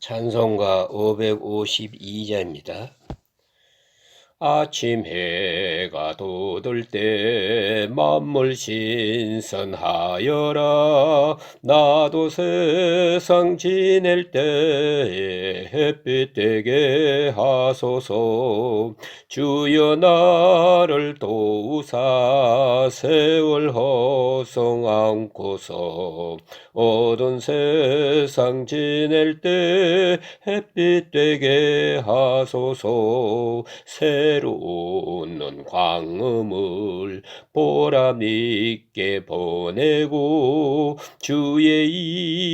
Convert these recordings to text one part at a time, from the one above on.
찬송가 552자입니다. 아침 해가 돋을 때 만물 신선하여라. 나도 세상 지낼 때 햇빛 되게 하소서. 주여 나를 도우사 세월 허성 안고서. 어두운 세상 지낼 때 햇빛 되게 하소서 새로운 광음을 보람 있게 보내고 주의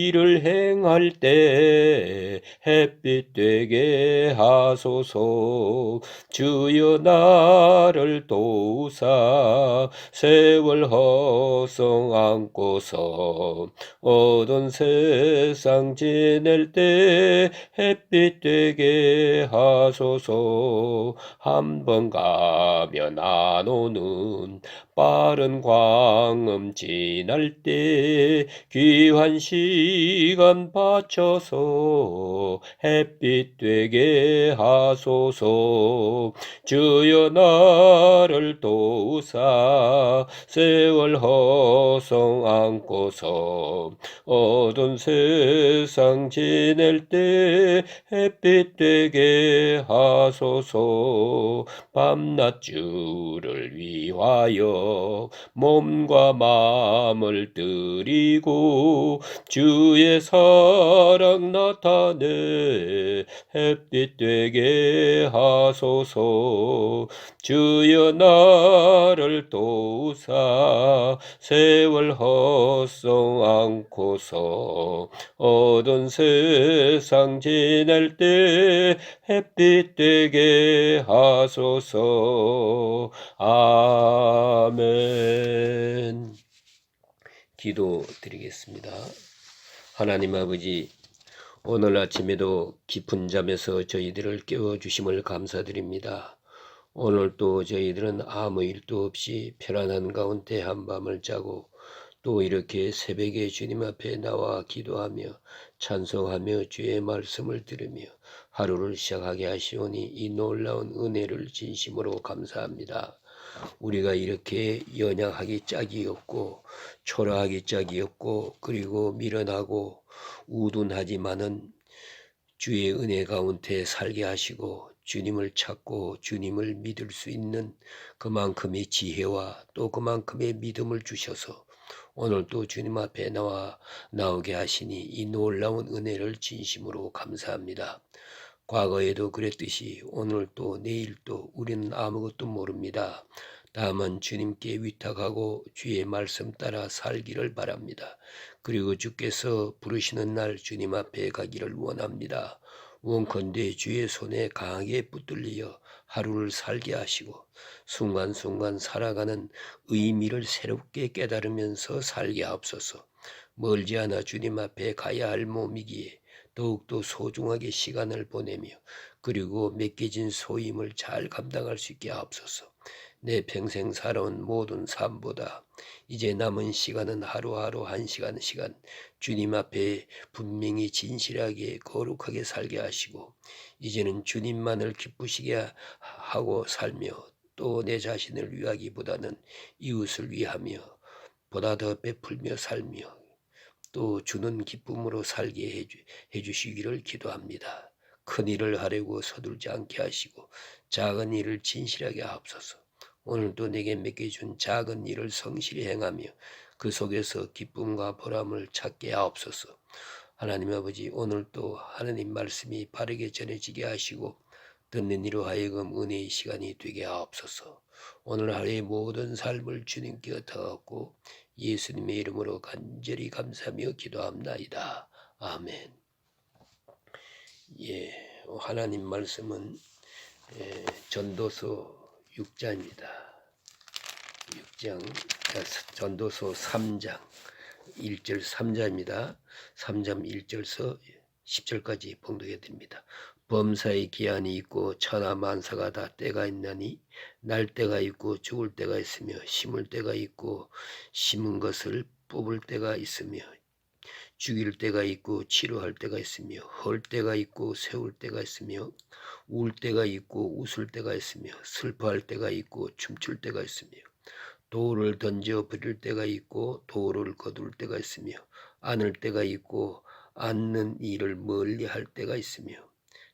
일을 행할 때 햇빛 되게 하소서. 주여 나를 도우사 세월 허성 안고서 어두운 세상 지낼 때 햇빛 되게 하소서 한번 가면 안 오는 빠른 광음 지날 때 귀한 시간 바쳐서 햇빛 되게 하소서. 주여 나를 도우사 세월 허성 안고서 어두운 세상 지낼 때 햇빛 되게 하소서 밤낮 주를 위하여 몸과 마음을 드리고 주의 사랑 나타내 햇빛 되게 하소서. 주여 나를 도우사 세월 허성 않고서 어두운 세상 지낼 때 햇빛 되게 하소서 아멘 기도 드리겠습니다. 하나님 아버지 오늘 아침에도 깊은 잠에서 저희들을 깨워주심을 감사드립니다. 오늘 또 저희들은 아무 일도 없이 편안한 가운데 한밤을 자고 또 이렇게 새벽에 주님 앞에 나와 기도하며 찬송하며 주의 말씀을 들으며 하루를 시작하게 하시오니 이 놀라운 은혜를 진심으로 감사합니다. 우리가 이렇게 연약하기 짝이 없고 초라하기 짝이 없고 그리고 미련하고 우둔하지만은 주의 은혜 가운데 살게 하시고 주님을 찾고 주님을 믿을 수 있는 그만큼의 지혜와 또 그만큼의 믿음을 주셔서 오늘 또 주님 앞에 나와 나오게 하시니 이 놀라운 은혜를 진심으로 감사합니다. 과거에도 그랬듯이 오늘 또 내일 또 우리는 아무것도 모릅니다. 다만 주님께 위탁하고 주의 말씀 따라 살기를 바랍니다. 그리고 주께서 부르시는 날 주님 앞에 가기를 원합니다. 원컨대 주의 손에 강하게 붙들려 하루를 살게 하시고 순간순간 살아가는 의미를 새롭게 깨달으면서 살게 하옵소서. 멀지 않아 주님 앞에 가야 할 몸이기에 더욱더 소중하게 시간을 보내며 그리고 맡겨진 소임을 잘 감당할 수 있게 하옵소서. 내 평생 살아온 모든 삶보다 이제 남은 시간은 하루하루 한 시간 시간 주님 앞에 분명히 진실하게 거룩하게 살게 하시고 이제는 주님만을 기쁘시게 하고 살며 또 내 자신을 위하기보다는 이웃을 위하며 보다 더 베풀며 살며 또 주는 기쁨으로 살게 해주, 해주 시기를 기도합니다. 큰 일을 하려고 서둘지 않게 하시고 작은 일을 진실하게 하옵소서. 오늘도 내게 맡겨준 작은 일을 성실히 행하며 그 속에서 기쁨과 보람을 찾게 하옵소서. 하나님 아버지 오늘도 하나님 말씀이 바르게 전해지게 하시고 듣는 이로 하여금 은혜의 시간이 되게 하옵소서. 오늘 하루의 모든 삶을 주님께 얻어갖고 예수님의 이름으로 간절히 감사하며 기도합나이다. 아멘. 예, 하나님 말씀은 예, 전도서 6장입니다. 6장, 전도서 3장, 1절 3자입니다. 3장 1절서 10절까지 봉독해 드립니다. 범사의 기한이 있고 천하 만사가 다 때가 있나니 날 때가 있고 죽을 때가 있으며 심을 때가 있고 심은 것을 뽑을 때가 있으며 죽일 때가 있고 치료할 때가 있으며 헐 때가 있고 세울 때가 있으며 울 때가 있고 웃을 때가 있으며 슬퍼할 때가 있고 춤출 때가 있으며 돌을 던져 버릴 때가 있고 돌을 거둘 때가 있으며 안을 때가 있고 앉는 일을 멀리 할 때가 있으며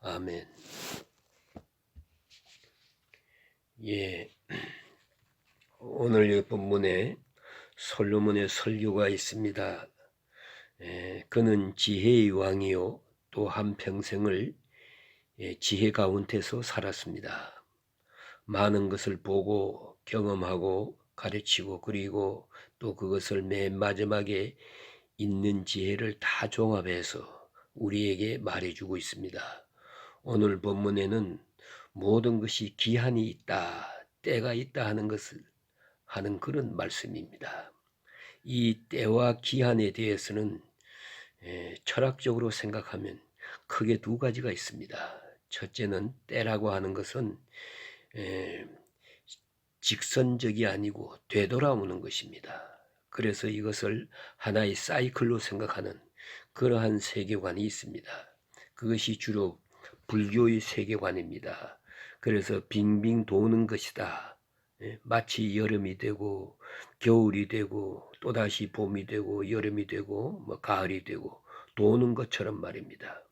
아멘 예 오늘 이 본문에 솔로몬의 설교가 있습니다. 에, 그는 지혜의 왕이요 또 한 평생을 예, 지혜 가운데서 살았습니다. 많은 것을 보고 경험하고 가르치고 그리고 또 그것을 맨 마지막에 있는 지혜를 다 종합해서 우리에게 말해주고 있습니다. 오늘 본문에는 모든 것이 기한이 있다, 때가 있다 하는 것을 하는 그런 말씀입니다. 이 때와 기한에 대해서는 에, 철학적으로 생각하면 크게 두 가지가 있습니다. 첫째는 때라고 하는 것은 에, 직선적이 아니고 되돌아오는 것입니다. 그래서 이것을 하나의 사이클로 생각하는 그러한 세계관이 있습니다. 그것이 주로 불교의 세계관입니다. 그래서 빙빙 도는 것이다. 예, 마치 여름이 되고 겨울이 되고 또다시 봄이 되고 여름이 되고 뭐 가을이 되고 도는 것처럼 말입니다.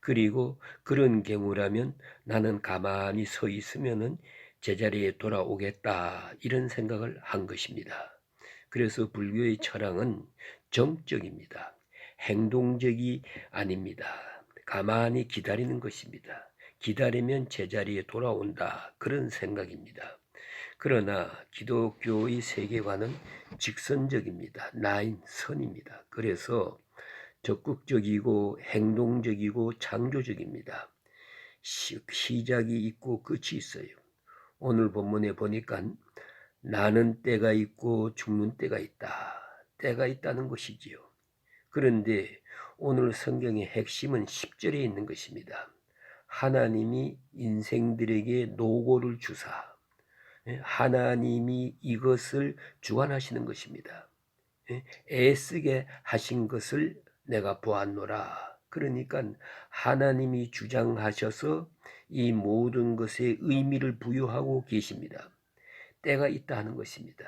그리고 그런 경우라면 나는 가만히 서 있으면은 제자리에 돌아오겠다 이런 생각을 한 것입니다. 그래서 불교의 철학은 정적입니다. 행동적이 아닙니다. 가만히 기다리는 것입니다. 기다리면 제자리에 돌아온다 그런 생각입니다. 그러나 기독교의 세계관은 직선적입니다. 나인 선입니다. 그래서 적극적이고 행동적이고 창조적입니다. 시, 시작이 있고 끝이 있어요. 오늘 본문에 보니까 나는 때가 있고 죽는 때가 있다. 때가 있다는 것이지요. 그런데 오늘 성경의 핵심은 10절에 있는 것입니다. 하나님이 인생들에게 노고를 주사 예, 하나님이 이것을 주관하시는 것입니다. 예, 애쓰게 하신 것을 내가 보았노라. 그러니까 하나님이 주장하셔서 이 모든 것에 의미를 부여하고 계십니다. 때가 있다 하는 것입니다.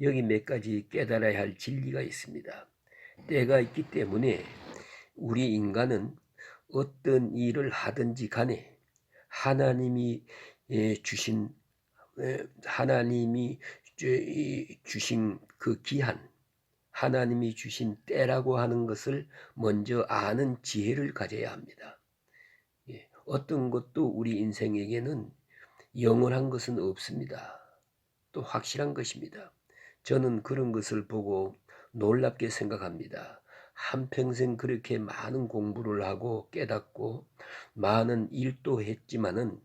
여기 몇 가지 깨달아야 할 진리가 있습니다. 때가 있기 때문에 우리 인간은 어떤 일을 하든지 간에 하나님이 예, 주신 하나님이 주신 그 기한, 하나님이 주신 때라고 하는 것을 먼저 아는 지혜를 가져야 합니다. 예, 어떤 것도 우리 인생에게는 영원한 것은 없습니다. 또 확실한 것입니다. 저는 그런 것을 보고 놀랍게 생각합니다. 한평생 그렇게 많은 공부를 하고 깨닫고 많은 일도 했지만은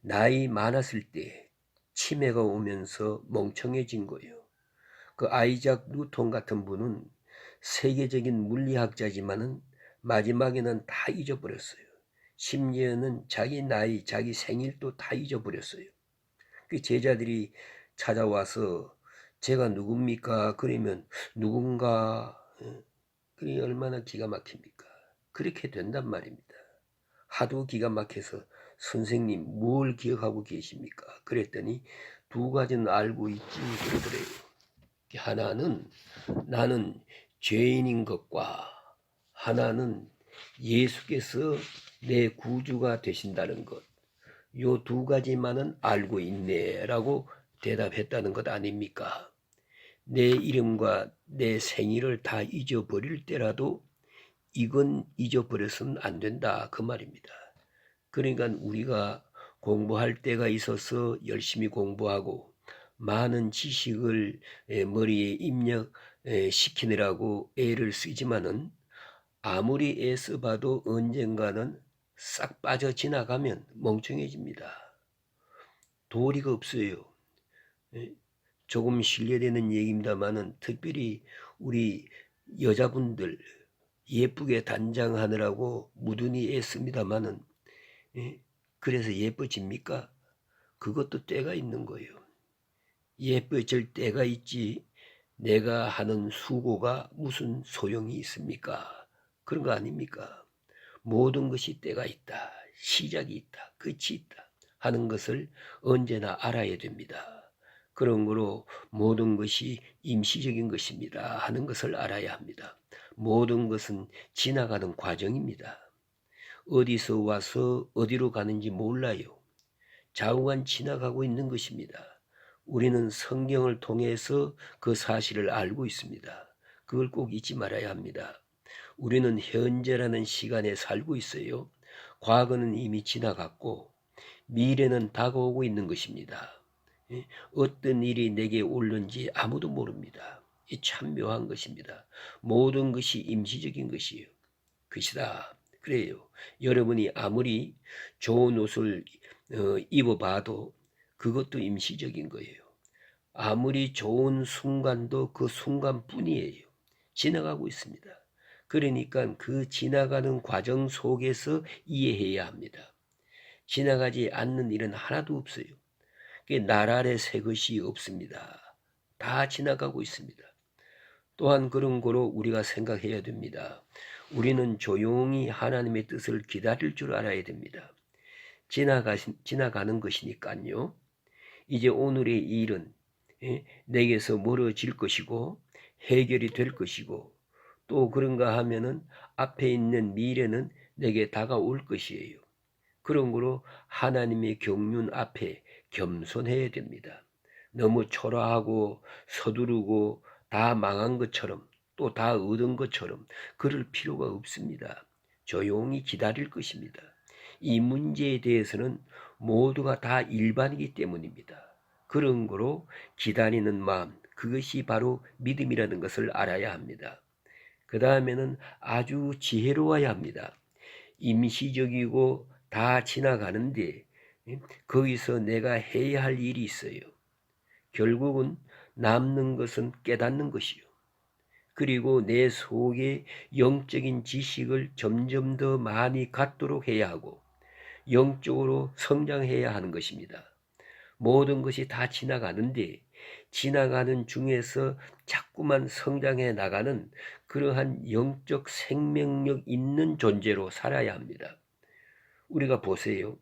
나이 많았을 때 치매가 오면서 멍청해진 거예요. 그 아이작 뉴턴 같은 분은 세계적인 물리학자지만은 마지막에는 다 잊어버렸어요. 심지어는 자기 나이, 자기 생일도 다 잊어버렸어요. 그 제자들이 찾아와서 제가 누굽니까? 그러면 누군가 어, 그게 얼마나 기가 막힙니까? 그렇게 된단 말입니다. 하도 기가 막혀서 선생님 뭘 기억하고 계십니까? 그랬더니 두 가지는 알고 있지 그러더래요. 하나는 나는 죄인인 것과 하나는 예수께서 내 구주가 되신다는 것. 요 두 가지만은 알고 있네라고 대답했다는 것 아닙니까? 내 이름과 내 생일을 다 잊어버릴 때라도 이건 잊어버려서는 안 된다 그 말입니다. 그러니까 우리가 공부할 때가 있어서 열심히 공부하고 많은 지식을 에, 머리에 입력 에, 시키느라고 애를 쓰지만은 아무리 애써봐도 언젠가는 싹 빠져 지나가면 멍청해집니다. 도리가 없어요. 예? 조금 실례되는 얘기입니다만은 특별히 우리 여자분들 예쁘게 단장하느라고 무든히 애씁니다만은 예? 그래서 예뻐집니까? 그것도 때가 있는 거예요. 예뻐질 때가 있지 내가 하는 수고가 무슨 소용이 있습니까? 그런 거 아닙니까? 모든 것이 때가 있다. 시작이 있다. 끝이 있다. 하는 것을 언제나 알아야 됩니다. 그런 거로 모든 것이 임시적인 것입니다. 하는 것을 알아야 합니다. 모든 것은 지나가는 과정입니다. 어디서 와서 어디로 가는지 몰라요. 좌우간 지나가고 있는 것입니다. 우리는 성경을 통해서 그 사실을 알고 있습니다. 그걸 꼭 잊지 말아야 합니다. 우리는 현재라는 시간에 살고 있어요. 과거는 이미 지나갔고 미래는 다가오고 있는 것입니다. 예? 어떤 일이 내게 올는지 아무도 모릅니다. 이참 묘한 것입니다. 모든 것이 임시적인 것이에요. 것이다. 그래요. 여러분이 아무리 좋은 옷을 어, 입어봐도 그것도 임시적인 거예요. 아무리 좋은 순간도 그 순간뿐이에요. 지나가고 있습니다. 그러니까 그 지나가는 과정 속에서 이해해야 합니다. 지나가지 않는 일은 하나도 없어요. 날 아래 새 것이 없습니다. 다 지나가고 있습니다. 또한 그런 거로 우리가 생각해야 됩니다. 우리는 조용히 하나님의 뜻을 기다릴 줄 알아야 됩니다. 지나가, 지나가는 것이니까요. 이제 오늘의 일은 예, 내게서 멀어질 것이고 해결이 될 것이고 또 그런가 하면은 앞에 있는 미래는 내게 다가올 것이에요. 그런 거로 하나님의 경륜 앞에 겸손해야 됩니다. 너무 초라하고 서두르고 다 망한 것처럼 또 다 얻은 것처럼 그럴 필요가 없습니다. 조용히 기다릴 것입니다. 이 문제에 대해서는 모두가 다 일반이기 때문입니다. 그런 거로 기다리는 마음, 그것이 바로 믿음이라는 것을 알아야 합니다. 그 다음에는 아주 지혜로워야 합니다. 임시적이고 다 지나가는데 거기서 내가 해야 할 일이 있어요. 결국은 남는 것은 깨닫는 것이요. 그리고 내 속에 영적인 지식을 점점 더 많이 갖도록 해야 하고 영적으로 성장해야 하는 것입니다. 모든 것이 다 지나가는데 지나가는 중에서 자꾸만 성장해 나가는 그러한 영적 생명력 있는 존재로 살아야 합니다. 우리가 보세요.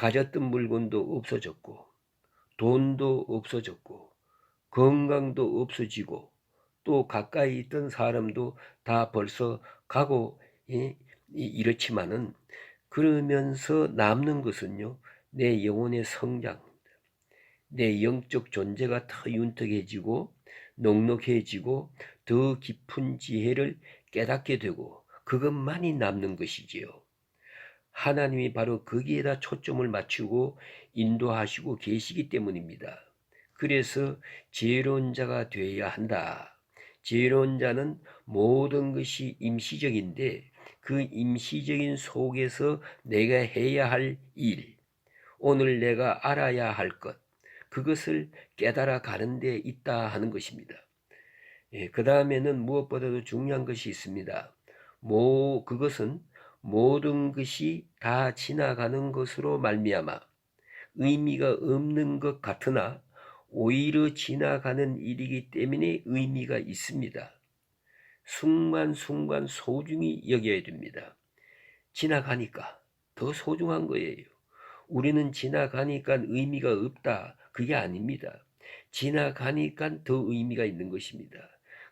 가졌던 물건도 없어졌고, 돈도 없어졌고, 건강도 없어지고, 또 가까이 있던 사람도 다 벌써 가고, 예, 이렇지만은, 그러면서 남는 것은요, 내 영혼의 성장, 내 영적 존재가 더 윤택해지고 넉넉해지고 더 깊은 지혜를 깨닫게 되고 그것만이 남는 것이지요. 하나님이 바로 거기에다 초점을 맞추고 인도하시고 계시기 때문입니다. 그래서 지혜로운 자가 되어야 한다. 지혜로운 자는 모든 것이 임시적인데 그 임시적인 속에서 내가 해야 할 일, 오늘 내가 알아야 할 것, 그것을 깨달아 가는 데 있다 하는 것입니다. 예, 그 다음에는 무엇보다도 중요한 것이 있습니다. 모, 그것은 모든 것이 다 지나가는 것으로 말미암아 의미가 없는 것 같으나 오히려 지나가는 일이기 때문에 의미가 있습니다. 순간순간 소중히 여겨야 됩니다. 지나가니까 더 소중한 거예요. 우리는 지나가니까 의미가 없다. 그게 아닙니다. 지나가니까 더 의미가 있는 것입니다.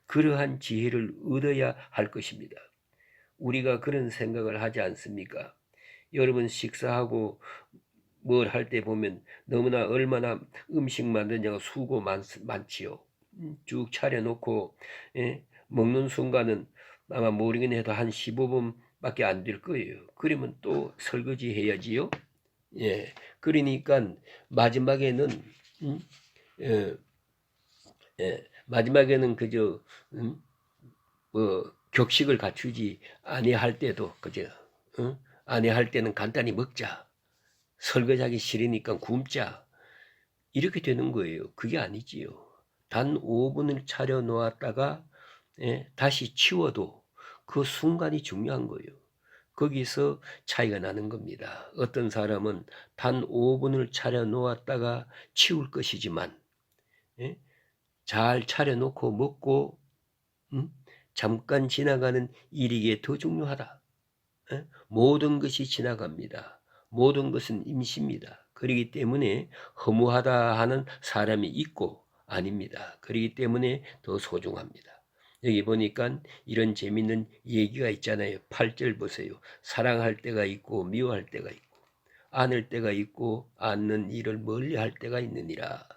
그러한 지혜를 얻어야 할 것입니다. 우리가 그런 생각을 하지 않습니까? 여러분 식사하고 뭘 할 때 보면 너무나 얼마나 음식 만드냐가 수고 많, 많지요. 음, 쭉 차려놓고 예? 먹는 순간은 아마 모르긴 해도 한 15분밖에 안 될 거예요. 그러면 또 설거지 해야지요. 예. 그러니까 마지막에는 음? 예, 예, 마지막에는 그저 음, 뭐 격식을 갖추지 아니할 때도 그저 응? 아니할 때는 간단히 먹자 설거지하기 싫으니까 굶자 이렇게 되는 거예요. 그게 아니지요. 단 5분을 차려 놓았다가 예, 다시 치워도 그 순간이 중요한 거예요. 거기서 차이가 나는 겁니다. 어떤 사람은 단 5분을 차려 놓았다가 치울 것이지만 예? 잘 차려 놓고 먹고 음? 잠깐 지나가는 일이기에 더 중요하다. 예? 모든 것이 지나갑니다. 모든 것은 임시입니다. 그렇기 때문에 허무하다 하는 사람이 있고 아닙니다. 그렇기 때문에 더 소중합니다. 여기 보니까 이런 재밌는 얘기가 있잖아요. 8절 보세요. 사랑할 때가 있고 미워할 때가 있고 안을 때가 있고 않는 일을 멀리 할 때가 있느니라.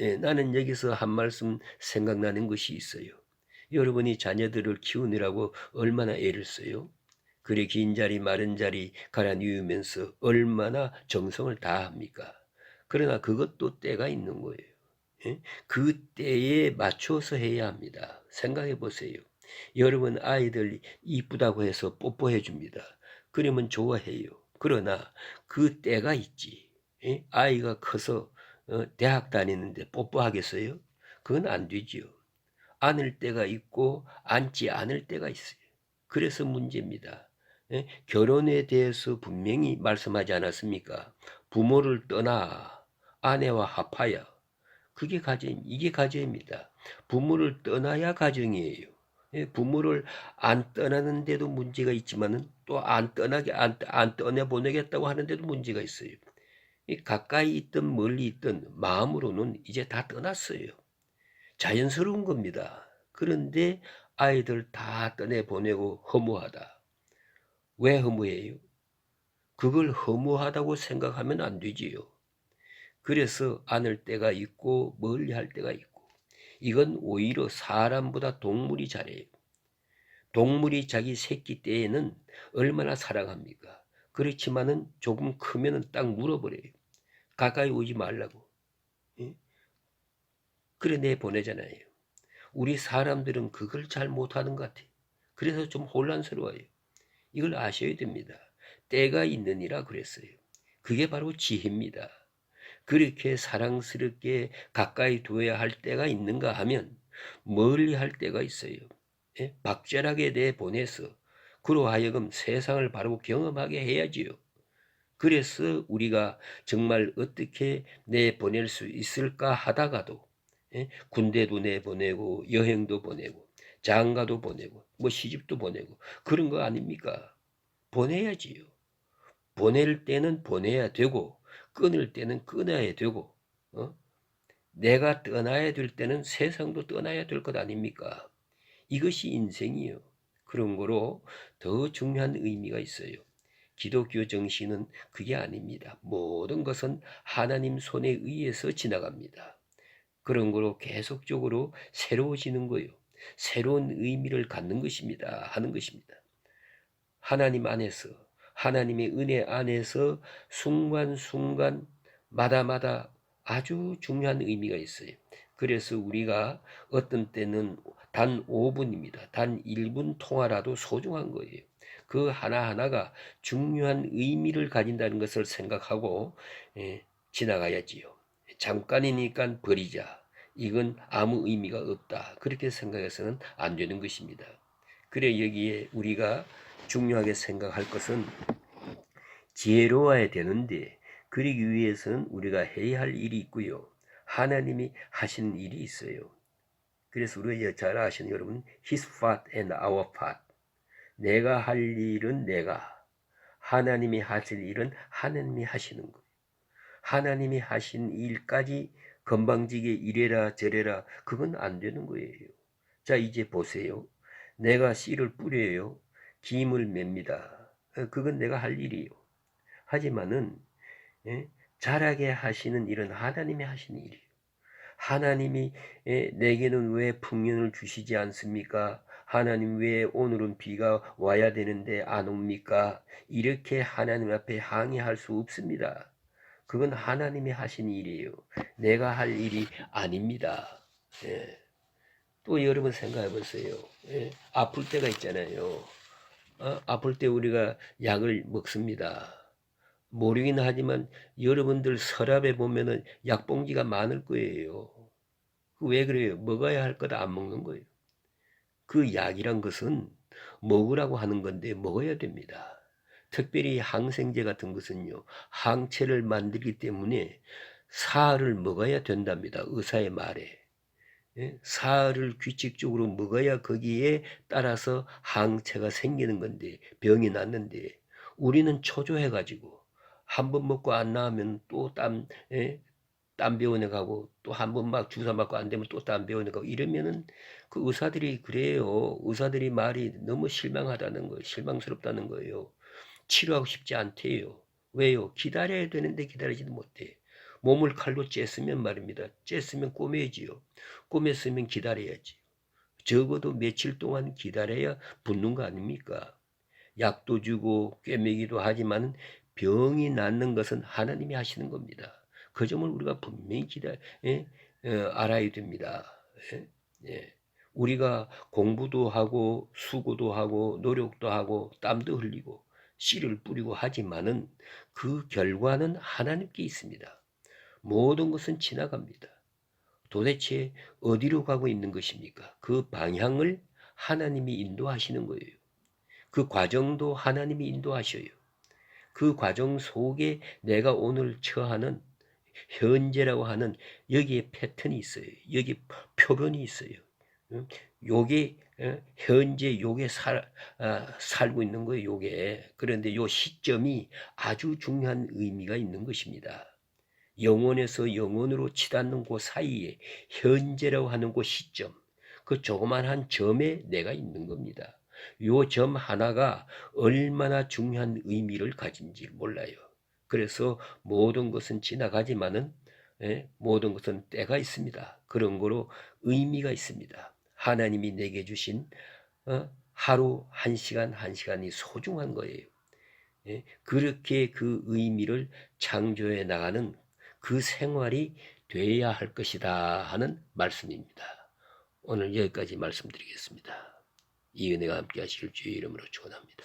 예, 나는 여기서 한 말씀 생각나는 것이 있어요. 여러분이 자녀들을 키우느라고 얼마나 애를 써요? 그리 긴 자리 마른 자리 갈아 누우면서 얼마나 정성을 다합니까? 그러나 그것도 때가 있는 거예요. 예? 그 때에 맞춰서 해야 합니다. 생각해 보세요. 여러분 아이들 이쁘다고 해서 뽀뽀해 줍니다. 그러면 좋아해요. 그러나 그 때가 있지. 예? 아이가 커서 어, 대학 다니는데 뽀뽀하겠어요? 그건 안 되지요. 안을 때가 있고 안지 않을 때가 있어요. 그래서 문제입니다. 예? 결혼에 대해서 분명히 말씀하지 않았습니까? 부모를 떠나 아내와 합하여 그게 가정, 이게 가정입니다. 부모를 떠나야 가정이에요. 예? 부모를 안 떠나는데도 문제가 있지만은 또 안 떠나게 안, 안 떠내 보내겠다고 하는데도 문제가 있어요. 가까이 있든 멀리 있든 마음으로는 이제 다 떠났어요. 자연스러운 겁니다. 그런데 아이들 다 떠내 보내고 허무하다. 왜 허무해요? 그걸 허무하다고 생각하면 안 되지요. 그래서 안을 때가 있고 멀리 할 때가 있고 이건 오히려 사람보다 동물이 잘해요. 동물이 자기 새끼 때에는 얼마나 사랑합니까? 그렇지만은 조금 크면은 딱 물어버려요. 가까이 오지 말라고. 예? 그래 내 보내잖아요. 우리 사람들은 그걸 잘 못하는 것 같아요. 그래서 좀 혼란스러워요. 이걸 아셔야 됩니다. 때가 있느니라 그랬어요. 그게 바로 지혜입니다. 그렇게 사랑스럽게 가까이 두어야 할 때가 있는가 하면 멀리 할 때가 있어요. 예? 박절하게 내보내서 그로 하여금 세상을 바로 경험하게 해야지요. 그래서 우리가 정말 어떻게 내보낼 수 있을까 하다가도 예? 군대도 내보내고 여행도 보내고 장가도 보내고 뭐 시집도 보내고 그런 거 아닙니까? 보내야지요. 보낼 때는 보내야 되고 끊을 때는 끊어야 되고 어? 내가 떠나야 될 때는 세상도 떠나야 될 것 아닙니까? 이것이 인생이요. 그런 거로 더 중요한 의미가 있어요. 기독교 정신은 그게 아닙니다. 모든 것은 하나님 손에 의해서 지나갑니다. 그런 거로 계속적으로 새로워지는 거요. 새로운 의미를 갖는 것입니다. 하는 것입니다. 하나님 안에서 하나님의 은혜 안에서 순간순간 마다마다 아주 중요한 의미가 있어요. 그래서 우리가 어떤 때는 단 5분입니다. 단 1분 통화라도 소중한 거예요. 그 하나하나가 중요한 의미를 가진다는 것을 생각하고 예, 지나가야지요. 잠깐이니까 버리자. 이건 아무 의미가 없다. 그렇게 생각해서는 안 되는 것입니다. 그래 여기에 우리가 중요하게 생각할 것은 지혜로워야 되는데 그러기 위해서는 우리가 해야 할 일이 있고요. 하나님이 하시는 일이 있어요. 그래서 우리가 잘 아시는 여러분, His part and our part. 내가 할 일은 내가, 하나님이 하실 일은 하나님이 하시는 거예요. 하나님이 하신 일까지 건방지게 이래라 저래라 그건 안 되는 거예요. 자 이제 보세요. 내가 씨를 뿌려요. 김을 맵니다. 그건 내가 할 일이에요. 하지만은 예? 자라게 하시는 일은 하나님이 하시는 일이에요. 하나님이 예, 내게는 왜 풍년을 주시지 않습니까? 하나님 왜 오늘은 비가 와야 되는데 안 옵니까? 이렇게 하나님 앞에 항의할 수 없습니다. 그건 하나님이 하신 일이에요. 내가 할 일이 아닙니다. 예. 또 여러분 생각해 보세요. 예. 아플 때가 있잖아요. 어? 아플 때 우리가 약을 먹습니다. 모르긴 하지만 여러분들 서랍에 보면은 약봉지가 많을 거예요. 그왜 그래요? 먹어야 할 거다 안 먹는 거예요. 그 약이란 것은 먹으라고 하는 건데 먹어야 됩니다. 특별히 항생제 같은 것은요, 항체를 만들기 때문에 사흘을 먹어야 된답니다. 의사의 말에. 예? 사흘을 규칙적으로 먹어야 거기에 따라서 항체가 생기는 건데, 병이 났는데, 우리는 초조해 가지고, 한 번 먹고 안 나으면 또 땀, 예? 땀 병원에 가고, 또 한 번 막 주사 맞고 안 되면 또땀 병원에 가고, 이러면은 그 의사들이 그래요. 의사들이 말이 너무 실망하다는 거예요. 실망스럽다는 거예요. 치료하고 싶지 않대요. 왜요? 기다려야 되는데 기다리지도 못해. 몸을 칼로 쬐으면 말입니다. 쬐으면 꼬매지요. 꼬맸으면 기다려야지. 적어도 며칠 동안 기다려야 붙는 거 아닙니까? 약도 주고 꿰매기도 하지만 병이 낫는 것은 하나님이 하시는 겁니다. 그 점을 우리가 분명히 기다, 예? 어, 알아야 됩니다. 예? 예. 우리가 공부도 하고 수고도 하고 노력도 하고 땀도 흘리고 씨를 뿌리고 하지만은 그 결과는 하나님께 있습니다. 모든 것은 지나갑니다. 도대체 어디로 가고 있는 것입니까? 그 방향을 하나님이 인도하시는 거예요. 그 과정도 하나님이 인도하셔요. 그 과정 속에 내가 오늘 처하는 현재라고 하는 여기에 패턴이 있어요. 여기 표본이 있어요. 응? 요게 어, 현재 요게 살, 아, 살고 있는 거예요. 요게 그런데 요 시점이 아주 중요한 의미가 있는 것입니다. 영원에서 영원으로 치닫는 그 사이에 현재라고 하는 그 시점, 그 조그만한 점에 내가 있는 겁니다. 요 점 하나가 얼마나 중요한 의미를 가진지 몰라요. 그래서 모든 것은 지나가지만은 예, 모든 것은 때가 있습니다. 그런 거로 의미가 있습니다. 하나님이 내게 주신 어, 하루 한 시간 한 시간이 소중한 거예요. 예, 그렇게 그 의미를 창조해 나가는 그 생활이 돼야 할 것이다 하는 말씀입니다. 오늘 여기까지 말씀드리겠습니다. 이 은혜가 함께 하시길 주의 이름으로 축원합니다.